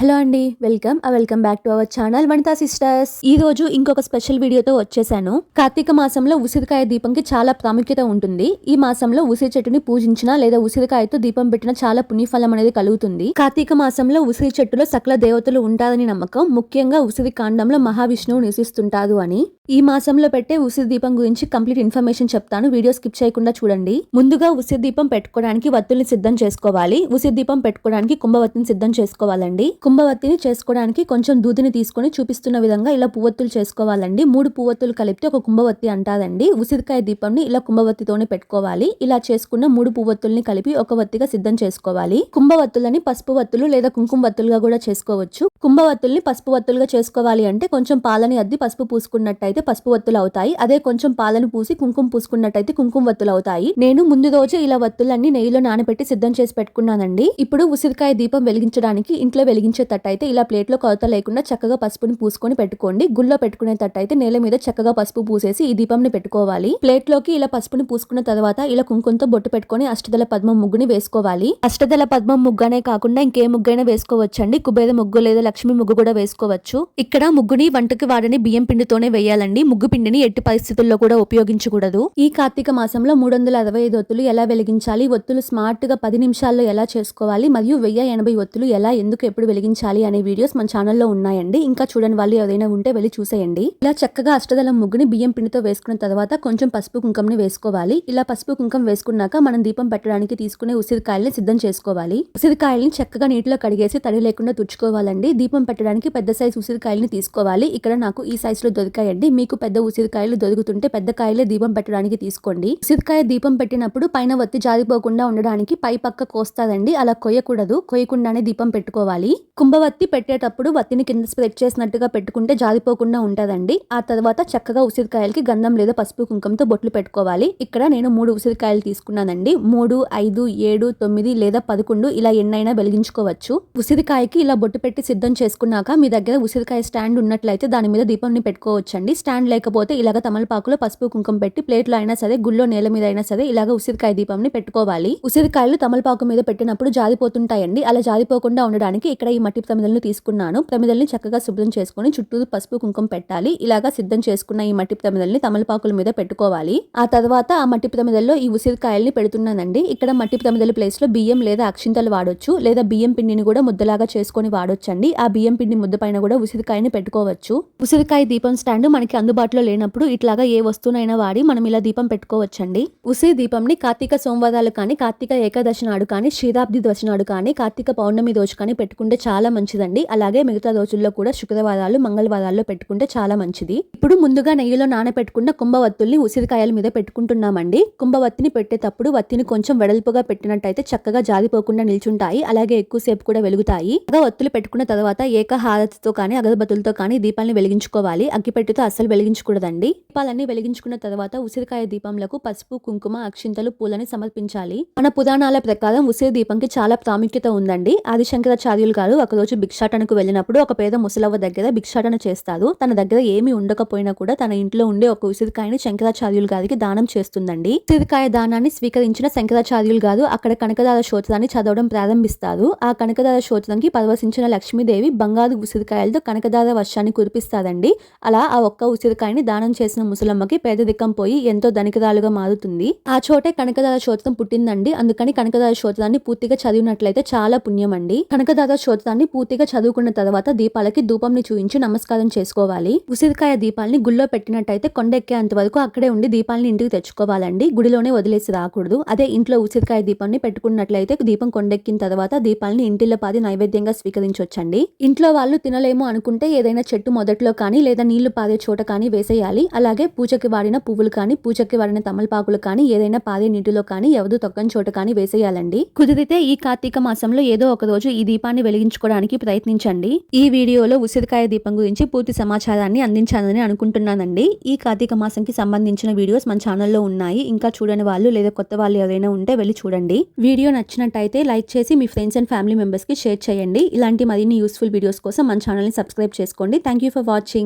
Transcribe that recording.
Hello అండి welcome welcome back to our channel Vanitha sisters. ఈ రోజు ఇంకొక స్పెషల్ వీడియోతో వచ్చేసాను. కార్తీక మాసంలో ఉసిరికాయ దీపంకి చాలా ప్రాముఖ్యత ఉంటుంది. ఈ మాసంలో ఉసిరి చెట్టుని పూజించిన లేదా ఉసిరికాయతో దీపం పెట్టిన చాలా పుణ్యఫలం అనేది కలుగుతుంది. కార్తీక మాసంలో ఉసిరి చెట్టులో సకల దేవతలు ఉంటారని నమ్మకం. ముఖ్యంగా ఉసిరి కాండంలో మహావిష్ణువు నివసిస్తుంటారు అని. ఈ మాసంలో పెట్టే ఉసిరి దీపం గురించి కంప్లీట్ ఇన్ఫర్మేషన్ చెప్తాను. వీడియో స్కిప్ చేయకుండా చూడండి. ముందుగా ఉసిరి దీపం పెట్టుకోవడానికి వత్తుల్ని సిద్ధం చేసుకోవాలి. ఉసిరి దీపం పెట్టుకోవడానికి కుంభవత్తిని సిద్ధం చేసుకోవాలండి. కుంభవత్తిని చేసుకోవడానికి కొంచెం దూదిని తీసుకొని చూపిస్తున్న విధంగా ఇలా పువ్వొత్తులు చేసుకోవాలండి. మూడు పువ్వొత్తులు కలిపితే ఒక కుంభవత్తి అంటారండి. ఉసిరికాయ దీపంని ఇలా కుంభవత్తితోనే పెట్టుకోవాలి. ఇలా చేసుకున్న మూడు పువ్వొత్తుల్ని కలిపి ఒక వత్తిగా సిద్ధం చేసుకోవాలి. కుంభవత్తులని పసుపు వత్తులు లేదా కుంకుమ వత్తులుగా కూడా చేసుకోవచ్చు. కుంభవత్తుల్ని పసుపు వత్తులుగా చేసుకోవాలి అంటే కొంచెం పాలని అద్ది పసుపు పూసుకున్నట్టయితే పసుపు వత్తులు అవుతాయి. అదే కొంచెం పాలను పూసి కుంకుమ పూసుకున్నట్టయితే కుంకుమ వత్తులు అవుతాయి. నేను ముందు రోజు ఇలా వత్తులన్నీ నెయ్యిలో నానబెట్టి సిద్ధం చేసి పెట్టుకున్నానండి. ఇప్పుడు ఉసిరికాయ దీపం వెలిగించడానికి ఇంట్లో వెలిగించే అయితే ఇలా ప్లేట్లో కొరత లేకుండా చక్కగా పసుపుని పూసుకొని పెట్టుకోండి. గుళ్ళో పెట్టుకునేటట్టయితే నేల మీద చక్కగా పసుపు పూసేసి ఈ దీపంని పెట్టుకోవాలి. ప్లేట్లోకి ఇలా పసుపుని పూసుకున్న తర్వాత ఇలా కుంకుమతో బొట్టు పెట్టుకొని అష్టదల పద్మం ముగ్గుని వేసుకోవాలి. అష్టదల పద్మం ముగ్గునే కాకుండా ఇంకే ముగ్గైనా వేసుకోవచ్చండి. కుబేర ముగ్గు లేదా లక్ష్మి ముగ్గు కూడా వేసుకోవచ్చు. ఇక్కడ ముగ్గుని వంటకి వాడని బియ్యం పిండితోనే వేయాలండి. ముగ్గు పిండిని ఎట్టి పరిస్థితుల్లో కూడా ఉపయోగించకూడదు. ఈ కార్తీక మాసంలో మూడు వందల అరవై ఐదు ఒత్తులు ఎలా వెలిగించాలి? ఒత్తులు స్మార్ట్గా పది నిమిషాల్లో ఎలా చేసుకోవాలి? మరియు వెయ్యి ఎనభై ఒత్తులు ఎలా? ఎందుకు ఎప్పుడు వెలిగించాలి? అనే వీడియోస్ మన ఛానల్లో ఉన్నాయండి. ఇంకా చూడని వాళ్ళు ఏదైనా ఉంటే వెళ్ళి చూసేయండి. ఇలా చక్కగా అష్టదళం ముగ్గుని బియ్యం పిండితో వేసుకున్న తర్వాత కొంచెం పసుపు కుంకంని వేసుకోవాలి. ఇలా పసుపు కుంకం వేసుకున్నాక మనం దీపం పెట్టడానికి తీసుకునే ఉసిరికాయల్ని సిద్ధం చేసుకోవాలి. ఉసిరికాయల్ని చక్కగా నీటిలో కడిగేసి తడి లేకుండా తుడుచుకోవాలండి. దీపం పెట్టడానికి పెద్ద సైజు ఉసిరికాయల్ని తీసుకోవాలి. ఇక్కడ నాకు ఈ సైజులో దొరికాయండి. మీకు పెద్ద ఉసిరికాయలు దొరుకుతుంటే పెద్ద కాయలే దీపం పెట్టడానికి తీసుకోండి. ఉసిరికాయ దీపం పెట్టినప్పుడు పైన వత్తి జారిపోకుండా ఉండడానికి పై పక్క కోస్తాదండి. అలా కొయ్యకూడదు. కొయ్యకుండానే దీపం పెట్టుకోవాలి. కుంభవత్తి పెట్టేటప్పుడు వత్తిని కింద స్ప్రెడ్ చేసినట్టుగా పెట్టుకుంటే జారిపోకుండా ఉంటుందండి. ఆ తర్వాత చక్కగా ఉసిరికాయలకి గంధం లేదా పసుపు కుంకంతో బొట్లు పెట్టుకోవాలి. ఇక్కడ నేను మూడు ఉసిరికాయలు తీసుకున్నానండి. మూడు ఐదు ఏడు తొమ్మిది లేదా పదకొండు ఇలా ఎన్నైనా వెలిగించుకోవచ్చు. ఉసిరికాయకి ఇలా బొట్టు పెట్టి సిద్ధం చేసుకున్నాక మీ దగ్గర ఉసిరికాయ స్టాండ్ ఉన్నట్లయితే దాని మీద దీపంని పెట్టుకోవచ్చండి. స్టాండ్ లేకపోతే ఇలాగ తమలపాకులో పసుపు కుంకం పెట్టి ప్లేట్లో అయినా సరే గుళ్ళో నేల మీద అయినా సరే ఇలాగ ఉసిరికాయ దీపంని పెట్టుకోవాలి. ఉసిరికాయలు తమలపాకు మీద పెట్టినప్పుడు జారిపోతుంటాయండి. అలా జారిపోకుండా ఉండడానికి ఇక్కడ ఈ మట్టి ప్రమిదలను తీసుకున్నాను. ప్రమిదల్ని చక్కగా శుభ్రం చేసుకుని చుట్టూ పసుపు కుంకుమ పెట్టాలి. ఇలాగా సిద్ధం చేసుకున్న ఈ మట్టి ప్రమిదల్ని తమలపాకుల మీద పెట్టుకోవాలి. ఆ తర్వాత ఆ మట్టి ప్రమిదల్లో ఈ ఉసిరికాయల్ని పెడుతున్నానండి. ఇక్కడ మట్టి ప్రమిదల ప్లేస్లో బియ్యం లేదా అక్షింతలు వాడొచ్చు. లేదా బియ్యం పిండిని కూడా ముద్దలాగా చేసుకొని వాడొచ్చండి. ఆ బియ్యం పిండి ముద్ద పైన కూడా ఉసిరికాయని పెట్టుకోవచ్చు. ఉసిరికాయ దీపం స్టాండ్ మనకి అందుబాటులో లేనప్పుడు ఇట్లాగా ఏ వస్తువునైనా వాడి మనం ఇలా దీపం పెట్టుకోవచ్చండి. ఉసిరి దీపంని కార్తీక సోమవారాలు కానీ కార్తీక ఏకాదశి నాడు కానీ శ్రీరాబ్ది దశ నాడు కానీ కార్తీక పౌర్ణమి రోజు కానీ పెట్టుకుంటే చాలా. చాలా మంచిదండి. అలాగే మిగతా రోజుల్లో కూడా శుక్రవారాలు మంగళవారాల్లో పెట్టుకుంటే చాలా మంచిది. ఇప్పుడు ముందుగా నెయ్యిలో నానబెట్టుకున్న కుంభవత్తుల్ని ఉసిరికాయల మీద పెట్టుకుంటున్నామండి. కుంభవత్తిని పెట్టేటప్పుడు వత్తిని కొంచెం వెడల్పుగా పెట్టినట్టయితే చక్కగా జారిపోకుండా నిల్చుంటాయి. అలాగే ఎక్కువసేపు కూడా వెలుగుతాయి. అలా పెట్టుకున్న తర్వాత ఏకహారతితో కానీ అగరబత్తులతో కానీ దీపాలని వెలిగించుకోవాలి. అగ్గిపెట్టితో అస్సలు వెలిగించకూడదండి. దీపాలన్నీ వెలిగించుకున్న తర్వాత ఉసిరికాయ దీపంలకు పసుపు కుంకుమ అక్షింతలు పూలని సమర్పించాలి. మన పురాణాల ప్రకారం ఉసిరి దీపంకి చాలా ప్రాముఖ్యత ఉందండి. ఆది శంకరాచార్యులు గారు ఒకరోజు భిక్షాటనకు వెళ్ళినప్పుడు ఒక పేద ముసలవ్వ దగ్గర భిక్షాటన చేస్తారు తన దగ్గర ఏమీ ఉండకపోయినా కూడా తన ఇంట్లో ఉండే ఒక ఉసిరికాయని శంకరాచార్యులు గారికి దానం చేస్తుందండి. ఉసిరికాయ దానాన్ని స్వీకరించిన శంకరాచార్యులు గారు అక్కడ కనకదార స్తోత్రాన్ని చదవడం ప్రారంభిస్తారు. ఆ కనకదార స్తోత్రంకి పరవశించిన లక్ష్మీదేవి బంగారు ఉసిరికాయలతో కనకదార వర్షాన్ని కురిపిస్తారండి అలా ఆ ఒక్క ఉసిరికాయని దానం చేసిన ముసలమ్మకి పేదరికం పోయి ఎంతో ధనికరాలుగా మారుతుంది. ఆ చోటే కనకదార స్తోత్రం పుట్టిందండి. అందుకని కనకదార స్తోత్రాన్ని పూర్తిగా చదివినట్లయితే చాలా పుణ్యం అండి కనకదార స్తోత్రాన్ని పూర్తిగా చదువుకున్న తర్వాత దీపాలకి ధూపంని చూయించి నమస్కారం చేసుకోవాలి. ఉసిరికాయ దీపాలని గుళ్ళో పెట్టినట్టయితే కొండెక్కేంత వరకు అక్కడే ఉండి దీపాలని ఇంటికి తెచ్చుకోవాలండి. గుడిలోనే వదిలేసి రాకూడదు. అదే ఇంట్లో ఉసిరికాయ దీపాన్ని పెట్టుకున్నట్లయితే దీపం కొండెక్కిన తర్వాత దీపాలని ఇంటిలో పాది నైవేద్యంగా స్వీకరించవచ్చండి ఇంట్లో వాళ్ళు తినలేము అనుకుంటే ఏదైనా చెట్టు మొదట్లో కానీ లేదా నీళ్ళు పాదే చోట కానీ వేసేయాలి. అలాగే పూజకి వాడిన పువ్వులు కానీ పూజకి వాడిన తమలపాకులు కానీ ఏదైనా పాదే నీటిలో కానీ ఎవరు తొక్కని చోట కానీ వేసేయాలండి. కుదిరితే ఈ కార్తీక మాసంలో ఏదో ఒక రోజు ఈ దీపాన్ని వెలిగించు వెలిగించుకోవడానికి ప్రయత్నించండి. ఈ వీడియోలో ఉసిరికాయ దీపం గురించి పూర్తి సమాచారాన్ని అందించాలని అనుకుంటున్నానండి. ఈ కార్తీక మాసంకి సంబంధించిన వీడియోస్ మన ఛానల్లో ఉన్నాయి. ఇంకా చూడని వాళ్ళు లేదా కొత్త వాళ్ళు ఎవరైనా ఉంటే వెళ్ళి చూడండి. వీడియో నచ్చినట్టయితే లైక్ చేసి మీ ఫ్రెండ్స్ అండ్ ఫ్యామిలీ మెంబర్స్కి షేర్ చేయండి. ఇలాంటి మరిన్ని యూస్ఫుల్ వీడియోస్ కోసం మన ఛానల్ని సబ్స్క్రైబ్ చేసుకోండి. Thank you for watching.